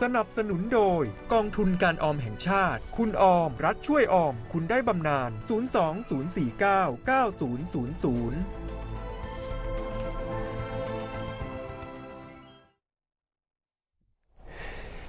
สนับสนุนโดย กองทุนการออมแห่งชาติ คุณออม รัฐช่วยออม คุณได้บำนาญ 02-049-9000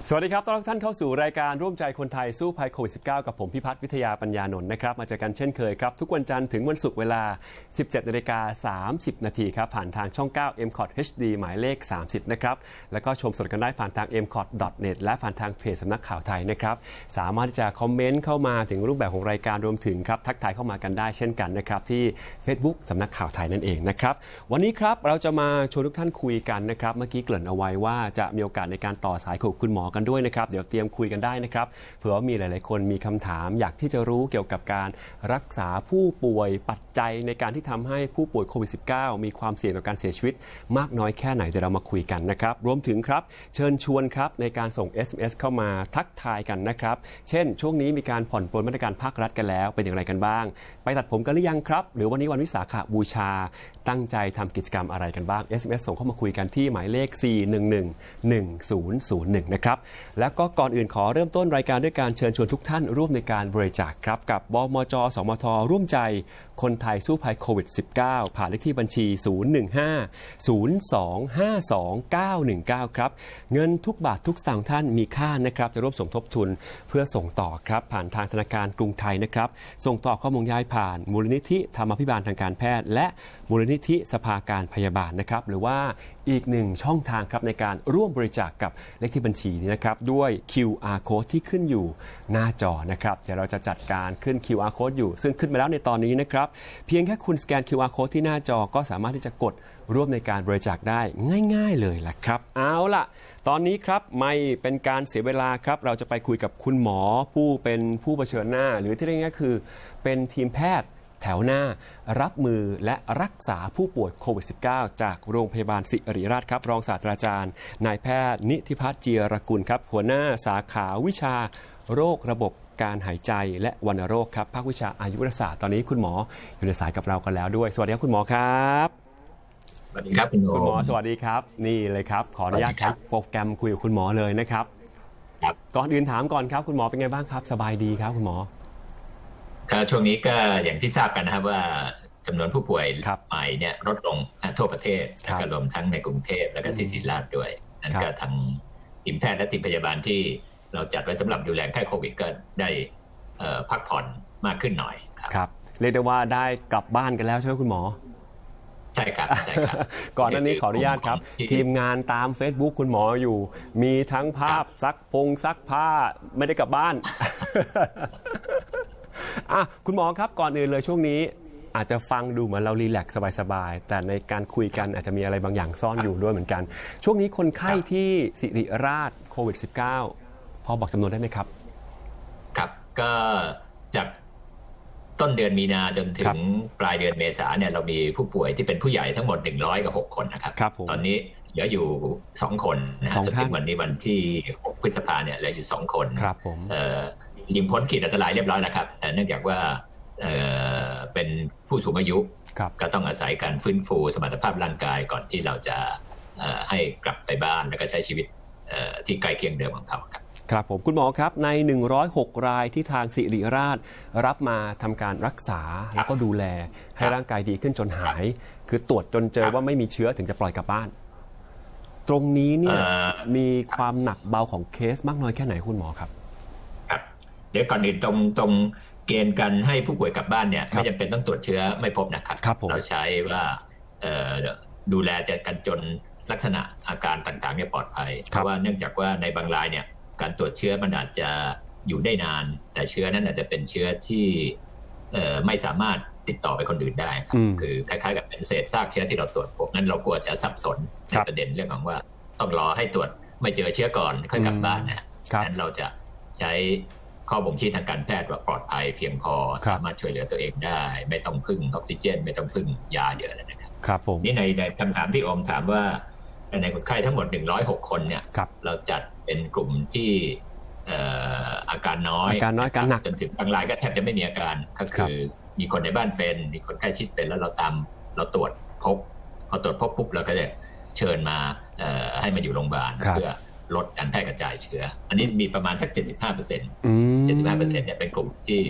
สวัสดีครับ ต้อนรับท่านเข้าสู่รายการร่วมใจคนไทยสู้ภัยโควิด -19 กับผมพิพัฒน์วิทยาปัญญานนท์นะครับ มาเจอกันเช่นเคยครับ ทุกวันจันทร์ถึงวันศุกร์เวลา 17นาฬิกา30 นาทีครับ ผ่านทางช่อง 9 m c o t HD หมายเลข 30 นะครับ แล้วก็ชมสดกันได้ผ่านทาง m c o t net และผ่านทางเพจสำนักข่าวไทยนะครับ สามารถที่จะคอมเมนต์เข้ามาถึงรูปแบบของรายการรวมถึงครับทักทายเข้ามากันได้เช่นกันนะครับที่ Facebook สำนักข่าวไทยนั่นเองนะครับวันนี้ครับเราจะมาชวนทุกท่านคุยกันนะครับเมื่อกี้เกริ่นเอาไว้ว่าจะมีโอกาสในการต่อสายคุณหมอกันด้วยนะครับ เดี๋ยวเตรียมคุยกันได้นะครับ เผื่อว่ามีหลาย ๆ คนมีคำถาม อยากที่จะรู้เกี่ยวกับการรักษาผู้ป่วยปัจจัยในการที่ทำให้ผู้ป่วยโควิด -19 มีความเสี่ยงต่อการเสียชีวิต มากน้อยแค่ไหนเดี๋ยวเรามาคุยกันนะครับ รวมถึงครับ เชิญชวนครับในการส่ง SMS เข้ามาทักทายกันนะครับ เช่น ช่วงนี้มีการผ่อนปลนมาตรการภาครัฐกันแล้วเป็นอย่างไรกันบ้าง ไปตัดผมกันหรือยังครับ หรือวันนี้วันวิสาขบูชาตั้งใจทำกิจกรรมอะไรกันบ้าง SMS ส่งเข้ามาคุยกันที่หมายเลข 4111001 นะครับ แล้วก็ก่อนอื่นขอเริ่มต้นรายการด้วยการเชิญชวนทุกท่านร่วมในการบริจาคครับ กับบมจ สมท ร่วมใจคนไทยสู้ภัยโควิด -19 ผ่านเลขที่บัญชี 015 0252 919 ครับ เงินทุกบาททุกสตางค์ท่านมีค่านะครับ จะร่วมสมทบทุนเพื่อส่งต่อครับผ่านทางธนาคารกรุงไทยนะครับ ส่งต่อข้อมูลย้ายผ่านมูลนิธิธรรมพิบาลทางการแพทย์ และมูลนิธิสภาการพยาบาลนะครับหรือว่าอีกหนึ่งช่องทางครับในการร่วมบริจาคกับเลขที่บัญชีนี้นะครับด้วย QR code ที่ขึ้นอยู่หน้าจอนะครับเดี๋ยวเราจะจัดการขึ้น QR code อยู่ ซึ่งขึ้นมาแล้วในตอนนี้นะครับเพียงแค่คุณสแกน QR code ที่หน้าจอก็สามารถที่จะกดร่วมในการบริจาคได้ง่าย ๆเลยล่ะครับ เอาล่ะ ตอนนี้ครับไม่เป็นการเสียเวลาครับ เราจะไปคุยกับคุณหมอผู้เป็นผู้เผชิญหน้า หรือที่เรียกง่ายๆคือเป็นทีมแพทย์ แถวหน้า รับมือและรักษาผู้ป่วยโควิด -19 จากโรงพยาบาลศิริราชครับ รองศาสตราจารย์ นายแพทย์นิติพัฒน์เจียรกุลครับ หัวหน้าสาขาวิชาโรคระบบการหายใจและวัณโรคครับภาควิชาอายุรศาสตร์ตอนนี้คุณหมออยู่ในสายกับเรากันแล้วด้วย สวัสดีครับคุณหมอครับสวัสดีครับคุณโอคุณหมอมสวัสดีครับ นี่เลยครับ ขออนุญาตสวัสดีคใช้รับโปรแกรมคุยกับคุณหมอเลยนะครับครับ ก่อนอื่นถามก่อนครับ คุณหมอเป็นไงบ้างครับ สบายดีครับคุณหมอ ก็ช่วงนี้ก็อย่างที่ทราบกันนะครับว่าจำนวนผู้ป่วยครับใหม่เนี่ยลดลงทั่วประเทศครับแล้วก็รวมทั้งในกรุงเทพแล้วก็ที่ศรีราชด้วยนั่นครับก็ทางทีมแพทย์และทีมพยาบาลที่เราจัดไว้สำหรับดูแลไข้โควิดก็ได้เอ่อพักผ่อนมากขึ้นหน่อยครับครับเรียกได้ว่าได้กลับบ้านกันแล้วใช่ไหมคุณหมอ ใช่ครับใช่ครับ ก่อนหน้านี้ขออนุญาตครับ ที่ทีมงานตาม Facebook คุณหมออยู่ มีทั้งภาพซักพงซักผ้าไม่ได้กลับบ้าน อะคุณหมอครับก่อนอื่นเลยช่วงนี้ อาจจะฟังดูเหมือนเรารีแลกซ์สบายๆ แต่ในการคุยกันอาจจะมีอะไรบางอย่างซ่อนอยู่ด้วยเหมือนกัน ช่วงนี้คนไข้ที่สิริราชโควิด -19 พอบอกจำนวนได้ไหมครับ ครับก็จากต้นเดือนมีนาจนถึครังบปลายเดือนเมษาเนี่ยเรามีผู้ป่วยที่เป็นผู้ใหญ่ทั้งหมด 100 กับ 6 คนนะครับครับผมตอนนี้เหลืออยู่ 2 คนนะสฮะองจนท่านถึงวันนี้วันที่ 6 พฤษภาเนี่ยเหลืออยู่ 2 คนครับผมเอ่อ ยิงพ้นขีดอันตรายเรียบร้อยแล้วครับ แต่เนื่องจากว่าเอ่อเป็นผู้สูงอายุครับก็ต้องอาศัยการฟื้นฟูสมรรถภาพร่างกายก่อนที่เราจะเอ่อให้กลับไปบ้านแล้วก็ใช้ชีวิตเอ่อที่ใกล้เคียงเดิมของเขาครับครับผมคุณหมอครับใน 106 รายที่ทางสิริราช รับมาทำการรักษาแล้วก็ดูแลให้ร่างกายดีขึ้นจนหาย คือตรวจจนเจอครับว่าไม่มีเชื้อถึงจะปล่อยกลับบ้าน ตรงนี้เนี่ยเอ่อมีความหนักเบาของเคสมากน้อยแค่ไหนคุณหมอครับครับ เดี๋ยวก่อนอื่นตรงตรงเกณฑ์การให้ผู้ป่วยกลับบ้านเนี่ยครับไม่จำเป็นต้องตรวจเชื้อไม่พบนะครับครับผมเราใช้ว่าเอ่อดูแลจะกันจนลักษณะอาการต่างๆเนี่ยปลอดภัย เพราะว่าเนื่องจากว่าในบางรายเนี่ยการตรวจเชื้อมันอาจจะอยู่ได้นาน แต่เชื้อนั้นอาจจะเป็นเชื้อที่เอ่อไม่สามารถติดต่อไปคนอื่นได้ครับอืมคือคล้ายๆกับเป็นเศษซากเชื้อที่เราตรวจพบนั้นเรากลัวจะสับสนในครับประเด็นเรื่องของว่าต้องรอให้ตรวจไม่เจอเชื้อก่อนค่อยกลับบ้านนะฮะครับนั้นเราจะใช้ ข้อบ่งชี้ทางการแพทย์ว่าปลอดภัยเพียงพอครับสามารถช่วยเหลือตัวเองได้ ไม่ต้องพึ่งออกซิเจน ไม่ต้องพึ่งยาเยอะเลยนะครับครับผมนี่ในในคำถามที่โอมถามว่าในคนไข้ทั้งหมด 106 คนเนี่ยครับเราจัดเป็นกลุ่มที่เอ่ออาการน้อยอาการน้อยอาการหนักจนถึงบางรายก็แทบจะไม่มีอาการก็คือมีคนในบ้านเป็น มีคนใกล้ชิดเป็นแล้วเราตามเราตรวจพบพอตรวจพบปุ๊บเราก็จะเชิญมาเอ่อให้มาอยู่โรงพยาบาลครับเพื่อ ลดการแพร่กระจายเชื้อ อันนี้มีประมาณสัก 75เปอร์เซ็นต์อืม75เปอร์เซ็นต์เนี่ยเป็นกลุ่มที่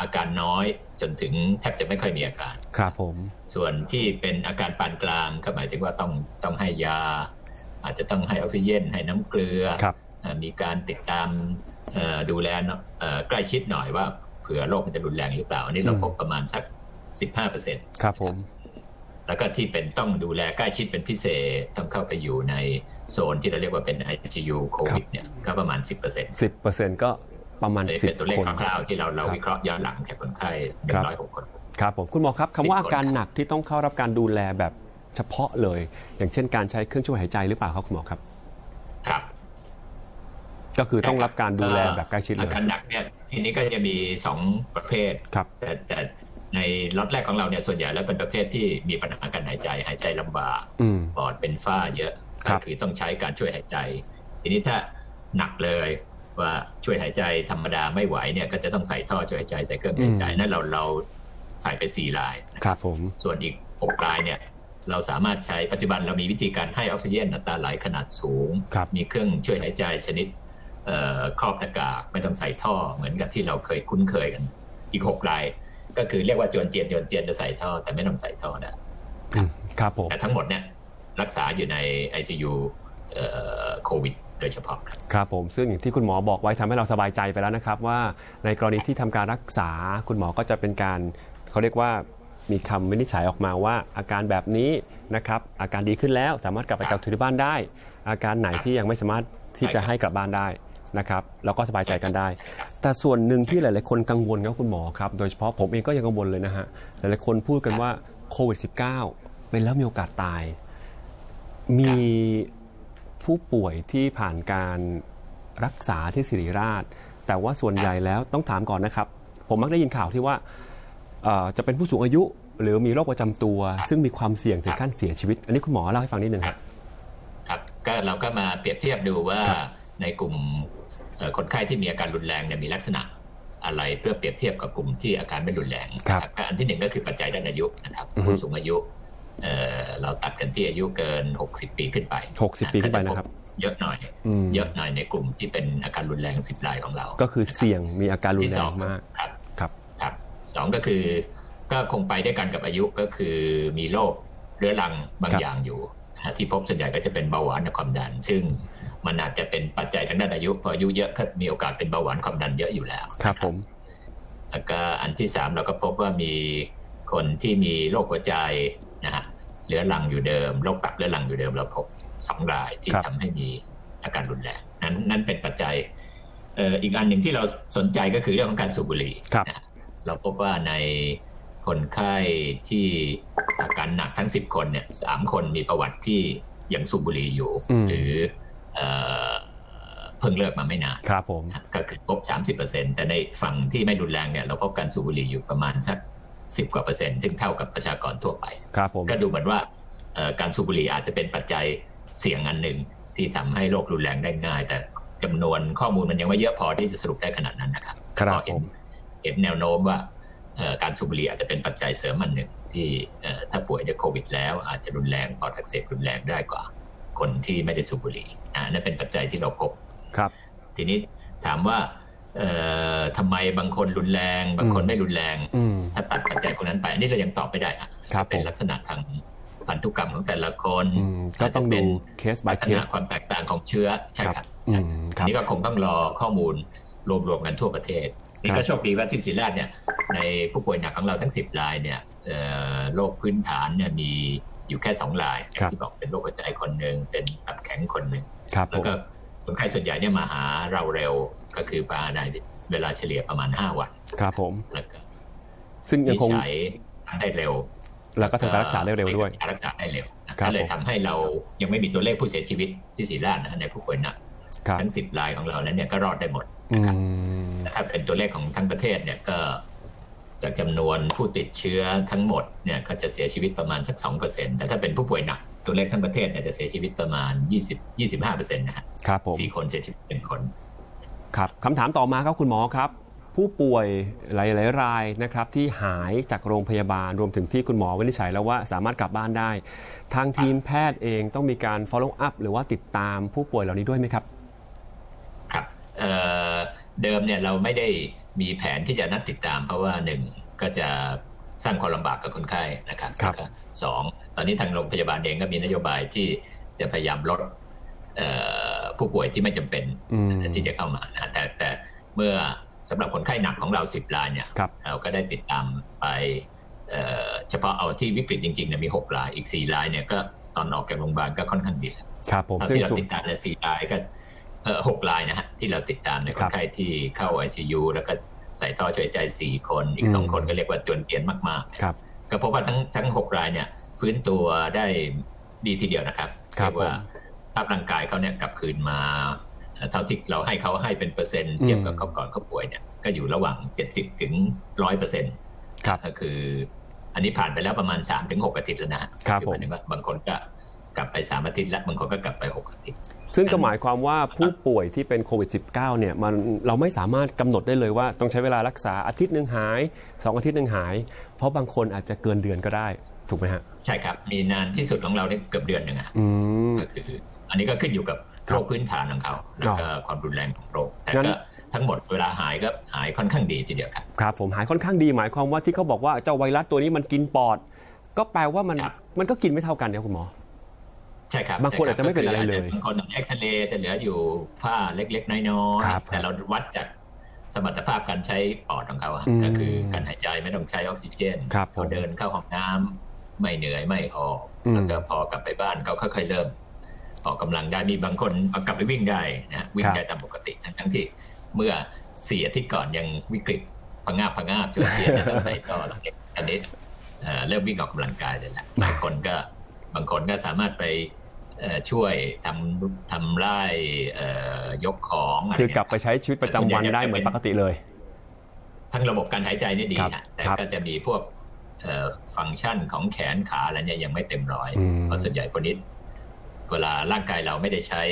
อาการน้อยจนถึงแทบจะไม่ค่อยมีอาการ ครับผม ส่วนที่เป็นอาการปานกลางก็หมายถึงว่าต้องต้องให้ยา อาจจะต้องให้ออกซิเจนให้น้ำเกลือครับเอ่อมีการติดตามเอ่อดูแลเนอะเอ่อใกล้ชิดหน่อยว่าเผื่อโรคมันจะรุนแรงหรือเปล่า อันนี้เราอืมพบประมาณสัก 15เปอร์เซ็นต์ครับผม แล้วก็ที่เป็นต้องดูแลใกล้ชิดเป็นพิเศษต้องเข้าไปอยู่ใน โซนที่เราเรียกว่าเป็น ICU โควิดเนี่ยก็ประมาณ 10เปอร์เซ็นต์สิบเปอร์เซ็นต์ก็ประมาณเป็นสิบตัวเลขคนคร่าวๆที่เราเราครับวิเคราะห์ย้อนหลังจากคนไข้หนึ่ครับงร้อยหกคนครับผมคุณหมอครับสิบคำว่าคนอาการครับหนักที่ต้องเข้ารับการดูแลแบบเฉพาะเลย อย่างเช่นการใช้เครื่องช่วยหายใจหรือเปล่าครับคุณหมอครับครับ ก็คือต้องรับการดูแลแบบใกล้ชิดเลอายการหนักเนี่ยทีนี้ก็จะมีสองประเภทครับแต่แต่ในล็อตแรกของเราเนี่ยส่วนใหญ่แล้วเป็นประเภทที่มีปัญหาการหายใจหายใจลำบากอืมปอดเป็นฝ้าเยอะครั ก็บคือต้องใช้การช่วยหายใจ ทีนี้ถ้าหนักเลยว่าช่วยหายใจธรรมดาไม่ไหวเนี่ยก็จะต้องใส่ท่อช่วยหายใจใส่เครื่องช่วยหายใจนั่นเราเราใส่ไปสี่รายนะคครับรับผมส่วนอีกหกรายเนี่ยเราสามารถใช้ปัจจุบันเรามีวิธีการให้ออกซิเจนอัตราไหลขนาดสูงครับมีเครื่องช่วยหายใจชนิดเอ่อครอบหน้ากากไม่ต้องใส่ท่อเหมือนกับที่เราเคยคุ้นเคยกัน อีกหกรายก็คือเรียกว่าจวนเจียนจวนเจียนจะใส่ท่อแต่ไม่ต้องใส่ท่อนะอืมครับผมแต่ทั้งหมดเนี่ย รักษาอยู่ใน ICU เอ่อโควิดโดยเฉพาะครับครับผมซึ่งอย่างที่คุณหมอบอกไว้ทำให้เราสบายใจไปแล้วนะครับ ว่าในกรณีที่ทำการรักษาคุณหมอก็จะเป็นการเขาเรียกว่ามีคำวินิจฉัยออกมาว่า อาการแบบนี้นะครับอาการดีขึ้นแล้วสามารถกลับไปกักับที่บ้านได้ อาการไหนที่ยังไม่สามารถที่จะใช่ครับให้กลับบ้านได้นะครับเราก็สบายใจกันได้ แต่ส่วนหนึ่งที่หลาย ๆ คนกังวลครับคุณหมอครับ โดยเฉพาะผมเองก็ยังกังวลเลยนะฮะหลายๆคนพูดกันว่าโควิด -19 เป็นแล้วมีโอกาสตาย มีผู้ป่วยที่ผ่านการรักษาที่ศิริราช แต่ว่าส่วนใหญ่แล้วต้องถามก่อนนะครับ ผมมักได้ยินข่าวที่ว่าเอ่อจะเป็นผู้สูงอายุหรือมีโรคประจำตัว ซึ่งมีความเสี่ยงถึงขั้นเสียชีวิต อันนี้คุณหมอเล่าให้ฟังนิดนึงครับครับก็เราก็มาเปรียบเทียบดูว่าครับในกลุ่มเอ่อคนไข้ที่มีอาการรุนแรงเนี่ยมีลักษณะอะไรเพื่อเปรียบเทียบกับกลุ่มที่อาการไม่รุนแรงครับนะก็อันที่หนึ่งก็คือปัจจัยด้านอายุนะครับอือฮึผู้สูงอายุ เอ่อเราตัดกันที่อายุเกิน 60 ปีขึ้นไป 60 ปีขึ้นไปนะครับ เยอะหน่อยอืมเยอะหน่อยในกลุ่มที่เป็นอาการรุนแรงสิบรายของเรา ก็คือเสี่ยงมีอาการรุนที่แรสองงมากครับครับครับสองก็คือก็คงไปด้วยกันกับอายุก็คือมีโรคเรื้อรังบางครับอย่างอยู่นะฮะที่พบส่วนใหญ่ก็จะเป็นเบาหวานกับความดัน ซึ่งมันอาจจะเป็นปัจจัยทางด้านอายุพออายุเยอะก็มีโอกาสเป็นเบาหวานความดันเยอะอยู่แล้วครับผมแล้วก็อันที่สามเราก็พบว่ามีคนที่มีโรคหัวใจ นะฮะเรื้อรังอยู่เดิมโรคตับเรื้อรังอยู่เดิมเราพบสองรายที่ครับทำให้มีอาการรุนแรงนั้นนั่นเป็นปัจจัยเอ่ออีกอันหนึ่งที่เราสนใจก็คือเรื่องของการสูบบุหรี่ครับนะฮะเราพบว่าในคนไข้ที่อาการหนักทั้ง 10 คนเนี่ยสามคนมีประวัติที่ยังสูบบุหรี่อยู่อืมหรือเอ่อเพิ่งเลิกมาไม่นานครับผมก็คือพบ 30%แต่ในฝั่งที่ไม่รุนแรงเนี่ยเราพบการสูบบุหรี่อยู่ประมาณสัก 10 กว่าเปอร์เซ็นต์ซึ่งเท่ากับประชากรทั่วไปครับผมก็ดูเหมือนว่าเอ่อการสูบบุหรี่อาจจะเป็นปัจจัยเสี่ยงอันหนึ่งที่ทำให้โรครุนแรงได้ง่าย แต่จำนวนข้อมูลมันยังไม่เยอะพอที่จะสรุปได้ขนาดนั้นนะครับครับก็เห็ผนมเห็นแนวโน้มว่าเอ่อการสูบบุหรี่อาจจะเป็นปัจจัยเสริมอันหนึ่งที่เอ่อถ้าป่วยด้วยโควิด แล้วอาจจะรุนแรงปอดอักเสบรุนแรงได้กว่า คนที่ไม่ได้สูบบุหรี่อ่านั่นเป็นปัจจัยที่เราพบครับ ทีนี้ถามว่าเอ่อ ทำไมบางคนรุนแรง บางคนอืมไม่รุนแรงอืมถ้าตัดปัจจัยพวกนั้นไปอันนี้เรายังตอบไม่ได้อะครับเป็นผมลักษณะทางพันธุกรรมของแต่ละคนอืมก็ต้องดูเคส by ลักษเคณะสความแตกต่างของเชื้อใช่ครับอืใช่มคอันรับนี้ก็คงต้องรอข้อมูลรวมๆกันทั่วประเทศนี่ครัก็บโชคดีว่าที่ศิริราชเนี่ยในผู้ป่วยหนักของเราทั้ง 10รายเนี่ยเอ่อโรคพื้นฐานเนี่ยมีอยู่แค่2รายครับที่บอกเป็นโรคหัวใจคนหนึ่งเป็นตับแข็งคนหนึ่งครับผแล้วมก็คนไข้ส่วนใหญ่เนี่ยมาหาเราเร็ว ก็คือมาในเวลาเฉลี่ยประมาณ 5 วัน ครับผมแล้วก็ซึ่งยังวิคงจัยได้เร็ว แล้วก็ทำการรักษาได้เร็วด้วยรักษาได้เร็วนะครับก็เลยผมทำให้เรายังไม่มีตัวเลขผู้เสียชีวิตที่ศรีราชนะฮะในผู้ป่วยหนักครับทั้ง10รายของเรานั้นเนี่ยก็รอดได้หมดอืนะครับมแต่ถ้าเป็นตัวเลขของทั้งประเทศเนี่ยก็จากจำนวนผู้ติดเชื้อทั้งหมดเนี่ยก็จะเสียชีวิตประมาณสัก2%แต่ถ้าเป็นผู้ป่วยหนักตัวเลขทั้งประเทศเนี่ยจะเสียชีวิตประมาณ20 25%นะฮะครับผมสี่คนเสียชีวิตเป็นคน ครับคำถามต่อมาครับคุณหมอครับ ผู้ป่วยหลายๆรายนะครับที่หายจากโรงพยาบาลรวมถึงที่คุณหมอวินิจฉัยแล้วว่าสามารถกลับบ้านได้ ทางทีมแพทย์เองต้องมีการ follow up หรือว่าติดตามผู้ป่วยเหล่านี้ด้วยไหมครับอ่อเดิมเนี่ยเราไม่ได้มีแผนที่จะนัดติดตาม เพราะว่าหนึ่งก็จะสร้างความลำบากกับคนไข้นะครับครับแล้วก็สองตอนนี้ทางโรงพยาบาลเองก็มีนโยบายที่จะพยายามลดเอ่อ ผู้ป่วยที่ไม่จำเป็นอืมที่จะเข้ามานะแต่แต่เมื่อสำหรับคนไข้หนักของเรา10รายเนี่ยครับเราก็ได้ติดตามไปเอ่อเฉพาะเอาที่วิกฤตจริงๆเนี่ยมี6รายอีก4รายเนี่ยก็ตอนออกจากโรงพยาบาลก็ค่อนข้างดีครับผมเท่าซึ่งที่เราสุดติดตามใน4รายก็เอ่อหกรายนะฮะที่เราติดตามในคครับนไข้ที่เข้า ICU แล้วก็ใส่ท่อช่วยใจ4คนอีกอืม2คนก็เรียกว่าจวนเปลี่ยนมากครับๆก็พบว่าทั้งทั้ง6รายเนี่ยฟื้นตัวได้ดีทีเดียวนะครับครับเรียกว่าผมสภาพร่างกายเขาเนี่ยกลับคืนมาเอ่อเท่าที่เราให้เขาให้เป็นเปอร์เซ็นต์เทียบกับอืมเขาก่อนเขาป่วยเนี่ยก็อยู่ระหว่าง 70 ถึง 100เปอร์เซ็นต์ครับก็คือ อันนี้ผ่านไปแล้วประมาณ 3 ถึง 6 อาทิตย์แล้วนะฮะครับอหมายถึงว่าบางคนก็กลับไป 3 อาทิตย์แล้วบางคนก็กลับไป 6 อาทิตย์ ซึ่งก็หมายความว่าผู้ป่วยที่เป็นโควิด -19 เนี่ยมันเราไม่สามารถกำหนดได้เลยว่าต้องใช้เวลารักษาอาทิตย์หนึ่งหาย 2 อาทิตย์หนึ่งหาย เพราะบางคนอาจจะเกินเดือนก็ได้ ถูกไหมฮะ ใช่ครับ มีนานที่สุดของเราเนี่ยเกือบเดือนหนึ่งอะอืมก็คือ อันนี้ก็ขึ้นอยู่กับครับโรคพื้นฐานของเขาแล้วก็ความรุนแรงของโรคแต่งั้นก็ทั้งหมดเวลาหายก็หายค่อนข้างดีทีเดียวครับครับ ผมหายค่อนข้างดีหมายความว่าที่เขาบอกว่าเจ้าไวรัสตัวนี้มันกินปอด ก็แปลว่ามันครับมันก็กินไม่เท่ากันเนี่ยคุณหมอใช่ครับบางคนอาจจะไม่เป็นอะไรเลยบางคนเอ็กซเรย์จะเหลืออยู่ฝ้าเล็ก ๆ น้อยครับๆแต่เราวัดจากสมรรถภาพการใช้ปอดของเขาอะอืมก็คือการหายใจไม่ต้องใช้ออกซิเจนครับผมเขาเดินเข้าห้องน้ำไม่เหนื่อยไม่หอบอืมแล้วก็พอกลับไปบ้านเขาค่อยๆเริ่ม ออกกำลังได้มีบางคนเอากลับไปวิ่งได้นะวิ่งได้ตามปกติทั้งๆที่เมื่อสี่อาทิตย์ก่อนยังวิกฤตพะงาบพะงาบจนเทียนต้องใส่ต่อแล้วเนี่ยอันนี้เอ่อเริ่มวิ่งออกกำลังกายเลยแหละบางคนก็บางคนก็สามารถไปเอ่อช่วยทำทำไร่เอ่อยกของะรคือกลับไปเงี้ยใช้ชีวิตประจำวันได้เหมือนปกติเลยทั้งระบบการหายใจนี่ดีครับฮะแต่ครับก็จะมีพวกเอ่อฟังก์ชันของแขนขาอะไรเนี่ยยังไม่เต็มร้อยอืมเพราะส่วนใหญ่คนนี้ เวลาร่างกายเราไม่ได้ใช้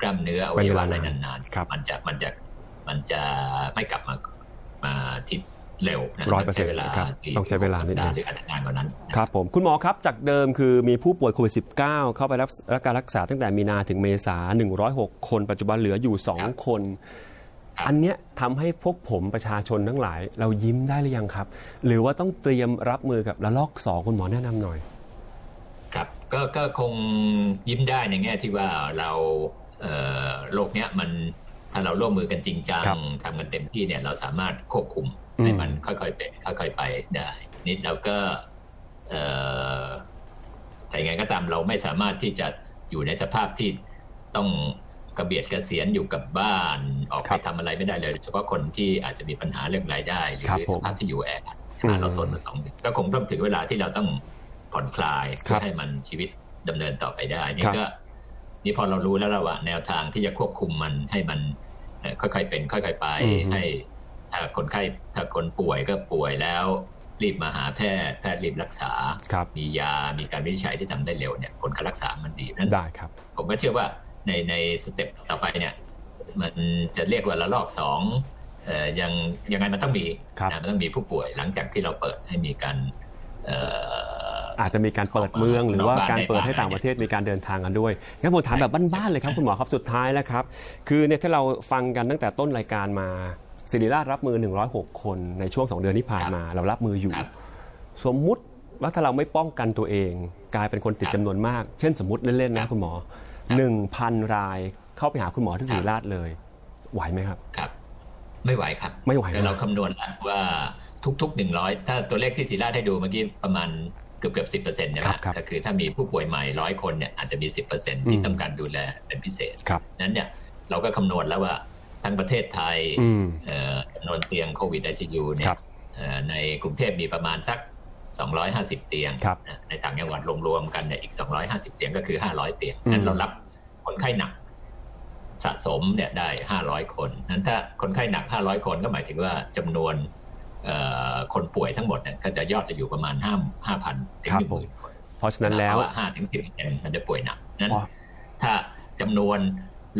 กล้ามเนื้ออวัยวะอะไรนานครับๆมันจะมันจะมันจะไม่กลับมามาที่เร็วนะร้อยเปอร์เซ็นต์ใช้เวลาครับสี่ต้องใช้เวลานิดนึงหรืออาจจะนานกว่านั้นครับผมคุณหมอครับจากเดิมคือมีผู้ป่วยโควิด -19 เข้าไปรับรับการรักษาตั้งแต่มีนาถึงเมษา106 คน ปัจจุบันเหลืออยู่ 2 คนครับอันเนี้ยทำให้พวกผมประชาชนทั้งหลาย เรายิ้มได้หรือยังครับ หรือว่าต้องเตรียมรับมือกับระลอกสองคุณหมอแนะนำหน่อยครับ ก็ก็คงยิ้มได้ในแง่ที่ว่าเราเอ่อโรคเนี้ยมันถ้าเราร่วมมือกันจริงจังครับทำกันเต็มที่เนี่ยเราสามารถควบคุมอืมให้มันค่อยๆเป็นค่อยๆไปได้นิดเราก็เอ่อแต่ยังไงก็ตามเราไม่สามารถที่จะอยู่ในสภาพที่ต้องกระเบียดกระเสียนอยู่กับบ้านออกครัไปบทำอะไรไม่ได้เลยโดยเฉพาะคนที่อาจจะมีปัญหาเรื่องรายได้ หรืครับอผมสภาพที่อยู่แออัดอืมเราทนมาสองเดือนก็คงต้องถึงเวลาที่เราต้อง ผ่อนคลายครัเพื่อบให้มันชีวิตดำเนินต่อไปได้นี่ครับก็นี่พอเรารู้แล้วเราว่าแนวทางที่จะควบคุมมันให้มันเอ่อค่อยๆเป็น ค่อยๆไปอืมให้ถ้าคนไข้ถ้าคนป่วยก็ป่วยแล้ว รีบมาหาแพทย์แพทย์รีบรักษาครับมียามีการวินิจฉัยที่ทำได้เร็วเนี่ยผลการรักษามันดีนั้นได้ครับ ผมก็เชื่อว่าในในสเต็ปต่อไปเนี่ย มันจะเรียกว่าระลอกสองเอ่อยังยังไงมันต้องมีครับนะมันต้องมีผู้ป่วยหลังจากที่เราเปิดให้มีการเอ่ออาจจะมีการเปิดเมือง หรือว่าการเปิดให้ต่างประเทศมีการเดินทางกันด้วยงั้นผมถามแบบบ้านๆเลยครับคุณหมอครับสุดท้ายแล้วครับ คือเนี่ยถ้าเราฟังกันตั้งแต่ต้นรายการมาศิริราชรับมือ 106 คนในช่วง 2 เดือนที่ผ่านมา เรารับมืออยู่ครับสมมุติว่าถ้าเราไม่ป้องกันตัวเอง กลายเป็นคนติดครับจำนวนมาก เช่นสมมติเล่นๆครันะบคุณหมอครับ1,000 รายเข้าไปหาคุณหมอที่ศิริราชเลย ไหวไหมครับครับ ไม่ไหวครับ ไม่ไหวนะแต่เราคำนวณแล้วว่าทุกๆหนึ่งร้อยถ้าตัวเลขที่ศิราชให้ดูเมื่อกี้ประมาณ เกือบเกือบสิบเปอร์เซ็นต์ใช่ไหคมรับครับก็คือถ้ามีผู้ป่วยใหม่ร้อยคนเนี่ยอาจจะมีสิบเปอร์เซ็นต์ที่อืมต้องการดูแลเป็นพิเศษครับนั้นเนี่ยเราก็คำนวณแล้วว่าทั้งประเทศไทยอืมเอ่อจำนวนเตียงโควิด ICU เนี่ครัยบเอ่อในกรุงเทพมีประมาณสัก 250 เตียงครับนะในต่างจังหวัดรวมๆกันเนี่ยอีก 250 เตียงก็คือ 500 เตียงอืมนั้นเรารับคนไข้หนักสะสมเนี่ยได้ 500 คนนั้นถ้าคนไข้หนัก 500 คนก็หมายถึงว่าจำนวนเอ่อ คนป่วยทั้งหมดเนี่ยก็จะยอดจะอยู่ประมาณ5 5,000ถึงครับ1ผม0,000คนเพราะฉะนั้นแล้วห้าถึงสิบมันจะป่วยหนักนั้นอ๋อถ้าจำนวน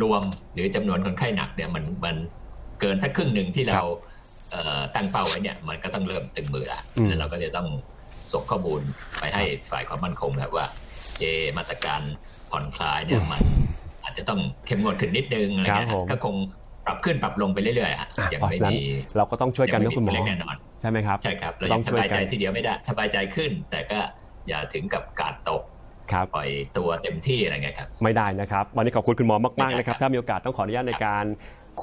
รวมหรือจำนวนคนไข้หนักเนี่ยมันมันเกินสักครึ่งหนึ่งที่เราเอ่อตั้งเป้าไว้เนี่ยมันก็ต้องเริ่มตึงมือละอืมแล้วเราก็จะต้องส่งข้อมูลไปให้ฝ่ายความมั่นคงแล้วว่าเออมาตรการผ่อนคลายเนี่ยมันอาจจะต้องเข้มงวดขึ้นนิดนึงอะไรเงี้ยครับผมก็คง ปรับขึ้นปรับลงไปเรื่อยๆฮะอะยังเพราะไม่ฉะนั้นมีเราก็ต้องช่วยกันยันะงคุณหมตัวอเลขแน่นอนใช่ไหมครับใช่ครับเราต้ยัองงสช่วยบายกัใจนทีเดียวไม่ได้สบายใจขึ้น แต่ก็อย่าถึงกับกาดตกครับปล่อยตัวเต็มที่อะไรเงี้ยครับไม่ได้นะครับ วันนี้ขอบคุณคุณหมอมากๆไม่ได้นะครับครับถ้ามีโอกาสต้องขออนุญาตในการ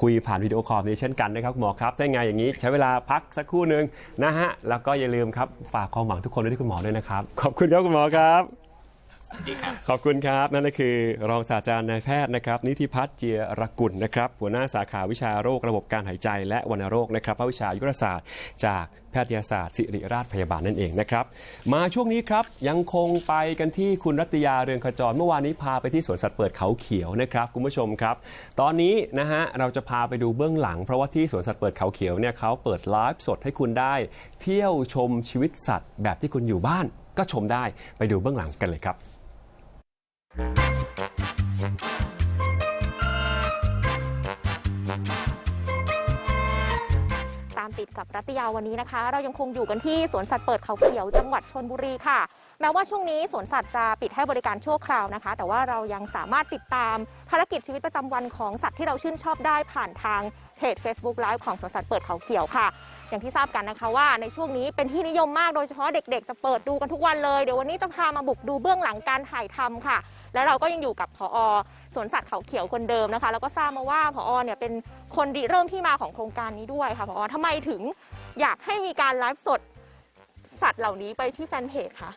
คุยผ่านวิดีโอคอลนี้เช่นกันนะครับคุณหมอครับถ้ายังไงอย่างนี้ใช้เวลาพักสักครู่หนึ่งนะฮะแล้วก็อย่าลืมครับฝากความหวังทุกคนไว้ที่คุณหมอด้วยนะครับขอบคุณครับคุณหมอครับ ดีครับ ขอบคุณครับ นั่นก็คือ รองศาสตราจารย์นายแพทย์นะครับ นิติพัฒน์เจียรกุลนะครับ หัวหน้าสาขาวิชาโรคระบบการหายใจและวัณโรคนะครับภาควิชายุรศาสตร์ จากแพทยศาสตร์ศิริราชพยาบาลนั่นเองนะครับ มาช่วงนี้ครับยังคงไปกันที่คุณรัตยาเรืองขจรเมื่อวานนี้พาไปที่สวนสัตว์เปิดเขาเขียวนะครับคุณผู้ชมครับ ตอนนี้นะฮะเราจะพาไปดูเบื้องหลัง เพราะว่าที่สวนสัตว์เปิดเขาเขียวเนี่ยเขาเปิดไลฟ์สดให้คุณได้ เที่ยวชมชีวิตสัตว์แบบที่คุณอยู่บ้านก็ชมได้ไปดูเบื้องหลังกันเลยครับ ตามติดกับรัตยาวันนี้นะคะ เรายังคงอยู่กันที่สวนสัตว์เปิดเขาเขียวจังหวัดชนบุรีค่ะ แม้ว่าช่วงนี้สวนสัตว์จะปิดให้บริการชั่วคราวนะคะ แต่ว่าเรายังสามารถติดตามภารกิจชีวิตประจำวันของสัตว์ที่เราชื่นชอบได้ผ่านทาง เพจ Facebook Live ของสวนสัตว์เปิดเขาเขียวค่ะ อย่างที่ทราบกันนะคะว่าในช่วงนี้เป็นที่นิยมมากโดยเฉพาะเด็กๆ จะเปิดดูกันทุกวันเลยเดี๋ยววันนี้จะพามาบุกดูเบื้องหลังการถ่ายทำค่ะ และเราก็ยังอยู่กับผอสวนสัตว์เขาเขียวคนเดิมนะคะ แล้วก็ทราบมาว่าผอเนี่ยเป็นคนริเริ่มที่มาของโครงการนี้ด้วยค่ะผอทำไมถึงอยากให้มีการไลฟ์สดสัตว์เหล่านี้ไปที่แฟนเพจคะ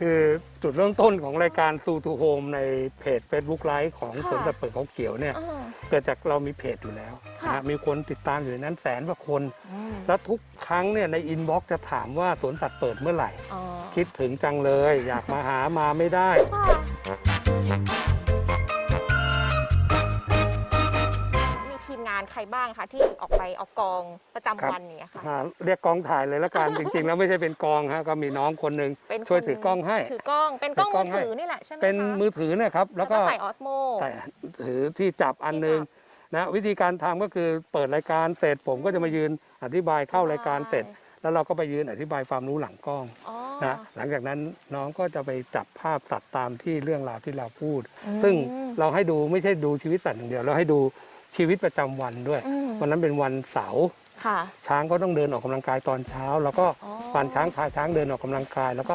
คือจุดเริ่มต้นของรายการซูทูโฮมในเพจ Facebook ไลฟ์ของค่ะสวนสัตว์เปิดเขาเขียวเนี่ย อ่า เกิดจากเรามีเพจอยู่แล้วค่ะ นะฮะมีคนติดตามอยู่ในนั้นแสนกว่าคน อืมแล้วทุกครั้งเนี่ยในอินบ็อกซ์จะถามว่าสวนสัตว์เปิดเมื่อไหร่ อ๋อคิดถึงจังเลย อยากมาหามาไม่ได้ ค่ะานใครบ้างคะที่ออกไปออกกองประจำครับวันเนี่ยค่ะ อ่าเรียกกองถ่ายเลยละกัน จริง ๆ แล้วไม่ใช่เป็นกองฮะก็มีน้องคนหนึ่งเป็นช่วยคนถือกล้องให้ ถือกล้องเป็นกล้องถือกล้มืองอให้ถือนี่แหละใช่ไหมคะเป็นมือถือเนะครับ แล้แล้ววก็ก็ใส่ออสโมแต่ถือที่จับอันหนึงที่จั นะวิธีการทำก็คือเปิดรายการเสร็จผมก็จะมายืนอธิบายเข้ารายการเสร็จ แล้วเราก็ไปยืนอธิบายความรู้หลังกล้องอ๋อ นะหลังจากนั้นน้องก็จะไปจับภาพสัตว์ตามที่เรื่องราวที่เราพูด อืม ซึ่งเราให้ดูไม่ใช่ดูชีวิตสัตว์อย่างเดียว เราให้ดู ชีวิตประจำวันด้วยอืมวันนั้นเป็นวันเสาร์ค่ะช้างก็ต้องเดินออกกำลังกายตอนเช้า แล้วก็อ๋อควานช้างพาช้างเดินออกกำลังกาย แล้วก็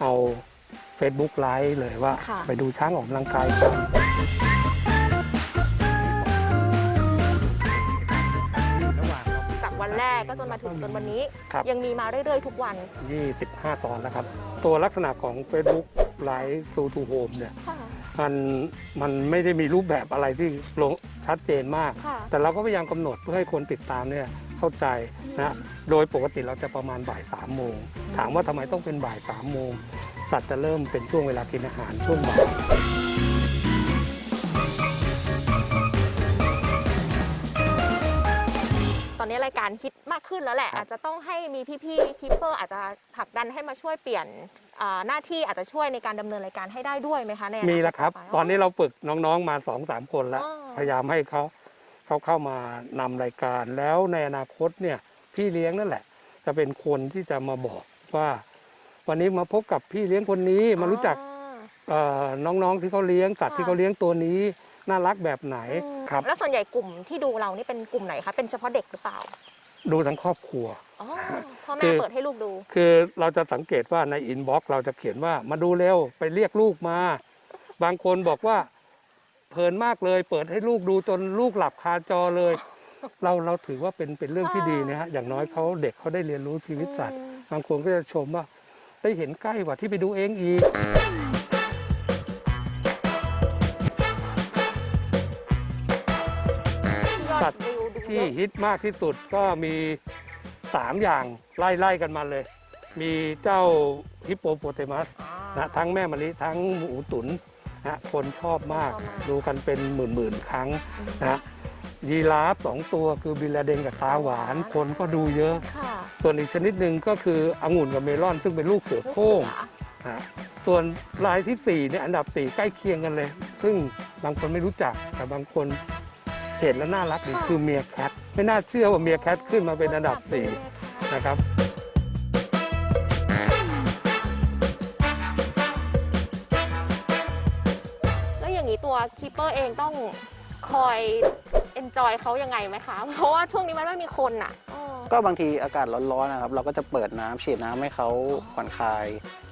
เอา Facebook ไลฟ์เลยว่าค่ะไปดูช้างออกกำลังกายกันจากวันแรกก็จนมาถึงจนวันนี้ครับยังมีมาเรื่อย ๆ ทุกวัน 25 ตอนแล้วครับ ตัวลักษณะของ Facebook ไลฟ์ซูทูโฮมเนี่ยค่ะมันมันไม่ได้มีรูปแบบอะไรที่ลง ชัดเจนมาก ค่ะ แต่เราก็พยายามกำหนดเพื่อให้คนติดตามเนี่ยเข้าใจนะโดยปกติเราจะประมาณบ่ายสามโมงถามว่าทำไมต้องเป็นบ่ายสามโมงสัตว์จะเริ่มเป็นช่วงเวลากินอาหารช่วงบ่ายตอนนี้รายการฮิตมากขึ้นแล้วแหละ อาจจะต้องให้มีพี่ๆคิปเปอร์อาจจะผลักดันให้มาช่วยเปลี่ยน อ่าหน้าที่อาจจะช่วยในการดำเนินรายการให้ได้ด้วยไหมคะในอนาตมีแล้วครับไป ตอนนี้เราฝึกน้องๆมาสองสามคนแล้ว อ๋อ พยายามให้เขาเขาเข้ามานำรายการแล้วในอนาคตเนี่ยพี่เลี้ยงนั่นแหละ จะเป็นคนที่จะมาบอกว่า วันนี้มาพบกับพี่เลี้ยงคนนี้มารู้จักอ๋อ เอ่อน้องๆที่เขาเลี้ยงสัตว์ค่ะ ที่เขาเลี้ยงตัวนี้น่ารักแบบไหนอืมครับ แล้วส่วนใหญ่กลุ่มที่ดูเรานี่เป็นกลุ่มไหนคะเป็นเฉพาะเด็กหรือเปล่า ดูทั้งครอบครัว อ๋อพ่อคืแม่อเปิดให้ลูกดู คือเราจะสังเกตว่าในอินบ็อกซ์เราจะเขียนว่ามาดูเร็วไปเรียกลูกมา บางคนบอกว่าเพลินมากเลย เปิดให้ลูกดูจนลูกหลับคาจอเลย เราเราถือว่าเป็นเป็นเรื่องที่ดีนะฮะอย่างน้อยเขาเด็กเขาได้เรียนรู้ชีวิตสัตว์อืมบางคนก็จะชมว่าได้เห็นใกล้กว่าที่ไปดูเองอีก ฮิตมากที่สุดก็มีสามอย่างไล่ไล่กันมาเลย มีเจ้าฮิปโปโปเตมัสอ่านะทั้งแม่มะลิทั้งหมูตุ๋นนะคนชอบมากชอบมากดูกันเป็นหมื่นหมื่นๆครั้งนะยีราฟสองตัวคือบิลลาเดนกับตาหวาน คนก็ดูเยอะค่ะส่วนอีกชนิดหนึ่งก็คือองุ่นกับเมลอน ซึ่งเป็นลูกเสือลูกโคร่งเสือนะส่วนรายที่สี่เนี่ยอันดับสี่ใกล้เคียงกันเลย ซึ่งบางคนไม่รู้จักแต่บางคน เห็นแล้วน่ารักดีคือเมียแคทไม่น่าเชื่อว่าเมียแคทขึ้นมาเป็นอันดับสี่นะครับแล้วอย่างนี้ตัวคีเปอร์เองต้องคอยเอนจอยเขายังไงไหมคะ เพราะว่าช่วงนี้มันไม่มีคนอะอ๋อก็บางทีอากาศร้อนๆนะครับ เราก็จะเปิดน้ำฉีดน้ำให้เขาผ่อนคลายค่ะ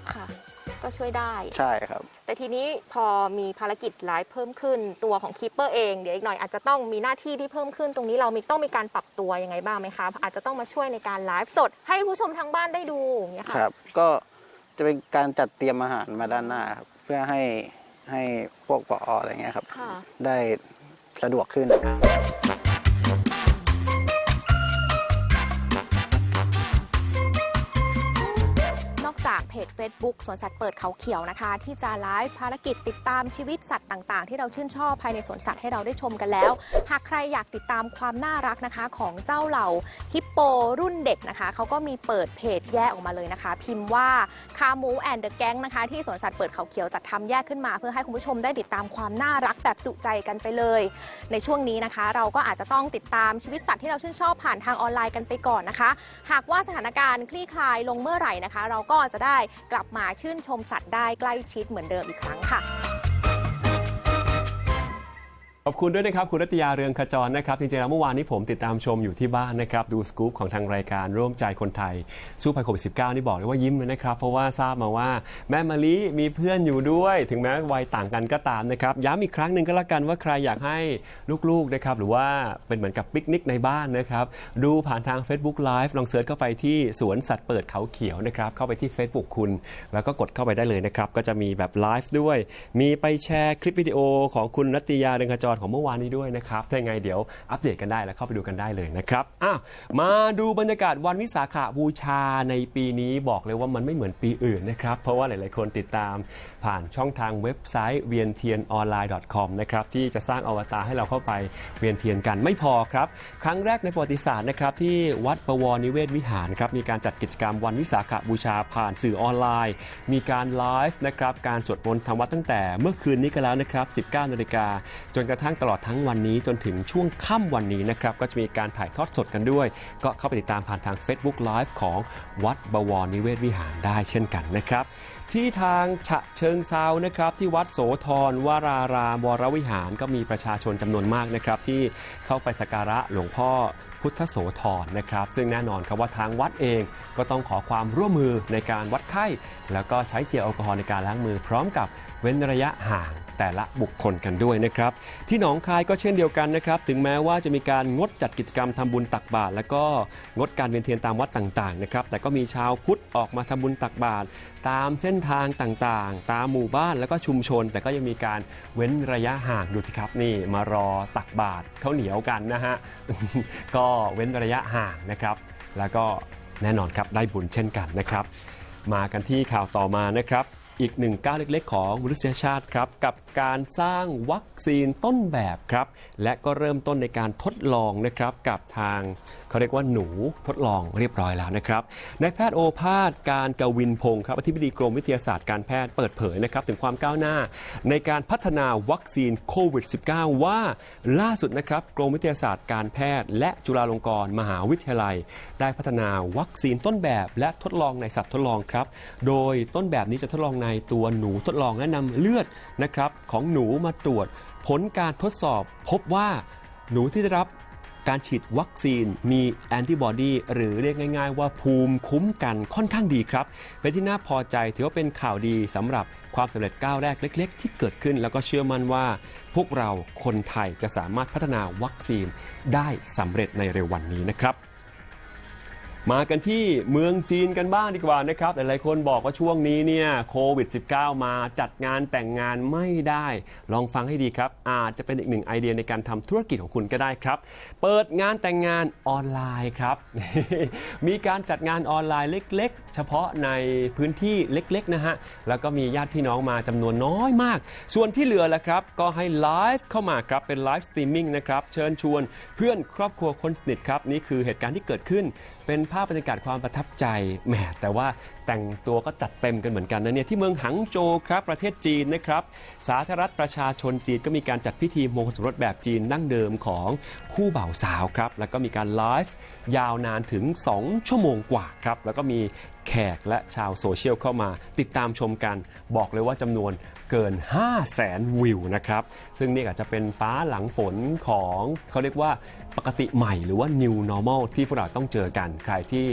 ก็ช่วยได้ ใช่ครับ แต่ทีนี้พอมีภารกิจไลฟ์เพิ่มขึ้นตัวของคีเปอร์เองเดี๋ยวอีกหน่อยอาจจะต้องมีหน้าที่ที่เพิ่มขึ้นตรงนี้เรามีต้องมีการปรับตัวยังไงบ้างไหมคะอาจจะต้องมาช่วยในการไลฟ์สด ให้ผู้ชมทางบ้านได้ดูอย่างเงี้ยค่ะครับ ก็จะเป็นการจัดเตรียมอาหารมาด้านหน้าครับเพื่อให้ให้พวกปออะไรเงี้ยครับ ค่ะ ได้สะดวกขึ้น จากเพจ Facebook สวนสัตว์เปิดเขาเขียวนะคะ ที่จะไลฟ์ภารกิจติดตามชีวิตสัตว์ต่างๆ ที่เราชื่นชอบภายในสวนสัตว์ให้เราได้ชมกันแล้ว หากใครอยากติดตามความน่ารักนะคะ ของเจ้าเหล่าฮิปโปรุ่นเด็กนะคะเขาก็มีเปิดเพจแยกออกมาเลยนะคะ พิมพ์ว่าคามูแอนเดอะแก๊งนะคะที่สวนสัตว์เปิดเขาเขียวจัดทำแยกขึ้นมา เพื่อให้คุณผู้ชมได้ติดตามความน่ารักแบบจุใจกันไปเลย ในช่วงนี้นะคะ เราก็อาจจะต้องติดตามชีวิตสัตว์ที่เราชื่นชอบผ่านทางออนไลน์กันไปก่อนนะคะ หากว่าสถานการณ์คลี่คลายลงเมื่อไหร่นะคะ เราก็จะได้กลับมาชื่นชมสัตว์ได้ใกล้ชิดเหมือนเดิมอีกครั้งค่ะ ขอบคุณด้วยนะครับ คุณรัตยาเรืองขจรนะครับจริงๆแล้วเมื่อวานนี้ผมติดตามชมอยู่ที่บ้านนะครับ ดูสกู๊ปของทางรายการร่วมใจคนไทย สู้ภัยโควิด -19 นี่บอกเลยว่ายิ้มเลยนะครับ เพราะว่าทราบมาว่าแม่มะลิมีเพื่อนอยู่ด้วย ถึงแม้วัยต่างกันก็ตามนะครับ ย้ำอีกครั้งหนึ่งก็แล้วกันว่าใครอยากให้ลูกๆนะครับหรือว่าเป็นเหมือนกับปิกนิกในบ้านนะครับดูผ่านทาง Facebook Live ลองเสิร์ชเข้าไปที่สวนสัตว์เปิดเขาเขียวนะครับเข้าไปที่ Facebook คุณ แล้วก็กดเข้าไปได้เลยนะครับก็จะมีแบบไลฟ์ด้วย มีไปแชร์คลิปวิดีโอของคุณรัตยาเรืองขจรของเมื่อวานนี้ด้วยนะครับถ้ายังไงเดี๋ยวอัปเดตกันได้แล้วเข้าไปดูกันได้เลยนะครับอ้าวมาดูบรรยากาศวันวิสาขบูชาในปีนี้บอกเลยว่ามันไม่เหมือนปีอื่นนะครับเพราะว่าหลาย ๆ คนติดตามผ่านช่องทางเว็บไซต์เวียนเทียนออนไลน์ .com นะครับที่จะสร้างอวตารให้เราเข้าไปเวียนเทียนกันไม่พอครับครั้งแรกในประวัติศาสตร์นะครับที่วัดประวรนิเวศวิหารครับมีการจัดกิจกรรมวันวิสาขบูชาผ่านสื่อออนไลน์ มีการไลฟ์นะครับการสวดมนต์ทำวัดตั้งแต่เมื่อคืนนี้กันแล้วนะครับ 19 นาฬิกาจนกระททั่งตลอดทั้งวันนี้จนถึงช่วงค่ำวันนี้นะครับก็จะมีการถ่ายทอดสดกันด้วย ก็เข้าไปติดตามผ่านทาง Facebook Live ของวัดบวรนิเวศวิหารได้เช่นกันนะครับที่ทางฉะเชิงเซานะครับที่วัดโสธรวรารามวรวิหารก็มีประชาชนจำนวนมากนะครับที่เข้าไปสักการะหลวงพ่อพุทธโสธรนะครับ ซึ่งแน่นอนครับว่าทางวัดเองก็ต้องขอความร่วมมือในการวัดไข้ แล้วก็ใช้เจลแอลกอฮอล์ในการล้างมือ พร้อมกับเว้นระยะห่าง แต่ละบุคคลกันด้วยนะครับ ที่หนองคายก็เช่นเดียวกันนะครับ ถึงแม้ว่าจะมีการงดจัดกิจกรรมทำบุญตักบาตรแล้วก็งดการเวียนเทียนตามวัดต่างๆนะครับแต่ก็มีชาวพุทธออกมาทำบุญตักบาตรตามเส้นทางต่างๆ ตามหมู่บ้านแล้วก็ชุมชน แต่ก็ยังมีการเว้นระยะห่างดูสิครับนี่มารอตักบาตรข้าวเหนียวกันนะฮะก็เว้นระยะห่างนะครับ แล้วก็แน่นอนครับได้บุญเช่นกันนะครับ มากันที่ข่าวต่อมานะครับ อีกหนึ่งก้าวเล็ก ๆ ของมนุษยชาติครับ กับการสร้างวัคซีนต้นแบบครับ และก็เริ่มต้นในการทดลองนะครับกับทางเขาเรียกว่าหนูทดลองเรียบร้อยแล้วนะครับนายแพทย์โอภาสการกวินพงศ์ครับอธิบดีกรมวิทยาศาสตร์การแพทย์เปิดเผยนะครับถึงความก้าวหน้า ในการพัฒนาวัคซีนโควิด -19 ว่าล่าสุดนะครับกรมวิทยาศาสตร์การแพทย์ และจุฬาลงกรณ์มหาวิทยาลัย ได้พัฒนาวัคซีนต้นแบบ และทดลองในสัตว์ทดลองครับ โดยต้นแบบนี้จะทดลองในในตัวหนูทดลองและนำเลือดนะครับของหนูมาตรวจ ผลการทดสอบพบว่าหนูที่ได้รับการฉีดวัคซีนมีแอนติบอดีหรือเรียกง่าย ๆ ว่าภูมิคุ้มกันค่อนข้างดีครับ เป็นที่น่าพอใจถือว่าเป็นข่าวดีสำหรับความสำเร็จก้าวแรกเล็ก ๆ ที่เกิดขึ้น แล้วก็เชื่อมั่นว่า พวกเราคนไทยจะสามารถพัฒนาวัคซีนได้สำเร็จในเร็ววันนี้นะครับ มากันที่เมืองจีนกันบ้างดีกว่านะครับ หลายๆคนบอกว่าช่วงนี้เนี่ยโควิด -19 มาจัดงานแต่งงานไม่ได้ ลองฟังให้ดีครับ อาจจะเป็นอีกหนึ่งไอเดียในการทำธุรกิจของคุณก็ได้ครับ เปิดงานแต่งงานออนไลน์ครับ มีการจัดงานออนไลน์เล็ก ๆ เฉพาะในพื้นที่เล็กๆนะฮะ แล้วก็มีญาติพี่น้องมาจำนวนน้อยมาก ส่วนที่เหลือละครับ ก็ให้ไลฟ์เข้ามาครับเป็นไลฟ์สตรีมมิ่งนะครับเชิญชวนเพื่อนครอบครัวคนสนิทครับนี่คือเหตุการณ์ที่เกิดขึ้นเป็นภาพบรรยากาศความประทับใจแหมแต่ว่าแต่งตัวก็จัดเต็มกันเหมือนกันนะเนี่ยที่เมืองหังโจวครับประเทศจีนนะครับ สาธารณรัฐประชาชนจีนก็มีการจัดพิธีมงคลสมรสแบบจีนดั้งเดิมของคู่บ่าวสาวครับ แล้วก็มีการไลฟ์ยาวนานถึง 2 ชั่วโมงกว่าครับ แล้วก็มีแขกและชาวโซเชียลเข้ามาติดตามชมกัน บอกเลยว่าจำนวนเกิน 5 0 0แสนวิวนะครับ ซึ่งนี่อาจจะเป็นฟ้าหลังฝนของเขาเรียกว่า ปกติใหม่หรือว่า new normal ที่พวกเราต้องเจอกัน ใครที่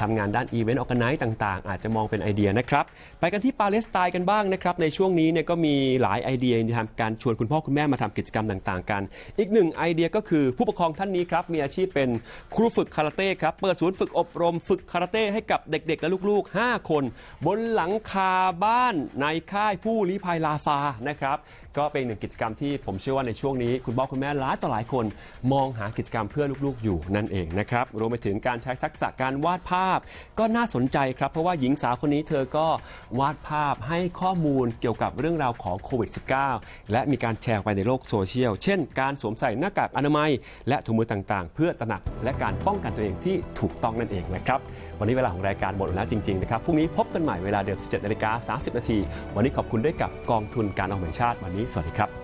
ทำงานด้านอีเวนต์ออแกไนซ์ต่าง ๆ อาจจะมองเป็นไอเดียนะครับ ไปกันที่ปาเลสไตน์กันบ้างนะครับ ในช่วงนี้เนี่ยก็มีหลายไอเดียในทำการชวนคุณพ่อคุณแม่มาทำกิจกรรมต่างๆ กัน อีกหนึ่งไอเดียก็คือผู้ปกครองท่านนี้ครับ มีอาชีพเป็นครูฝึกคาราเต้ครับ เปิดศูนย์ฝึกอบรมฝึกคาราเต้ให้กับเด็กๆ และลูกๆ 5 คน บนหลังคาบ้านในค่ายผู้ลี้ภัยลาฟานะครับก็เป็นหนึ่งกิจกรรมที่ผมเชื่อว่าในช่วงนี้ คุณพ่อคุณแม่หลายต่อหลายคน มองหากิจกรรมเพื่อลูกๆอยู่นั่นเองนะครับรวมไปถึงการใช้ทักษะการวาดภาพ ก็น่าสนใจครับเพราะว่าหญิงสาวคนนี้เธอก็วาดภาพให้ข้อมูลเกี่ยวกับเรื่องราวของโควิด -19 และมีการแชร์ไปในโลกโซเชียล เช่น การสวมใส่หน้ากากอนามัย และถุงมือต่างๆ เพื่อตระหนักและการป้องกันตัวเองที่ถูกต้องนั่นเองนะครับ วันนี้เวลาของรายการหมดแล้วจริงๆนะครับพรุ่งนี้พบกันใหม่เวลาเดิม 17นาฬิกา30 นาที วันนี้ขอบคุณด้วยกับกองทุนการออมแห่งชาติวันนี้สวัสดีครับ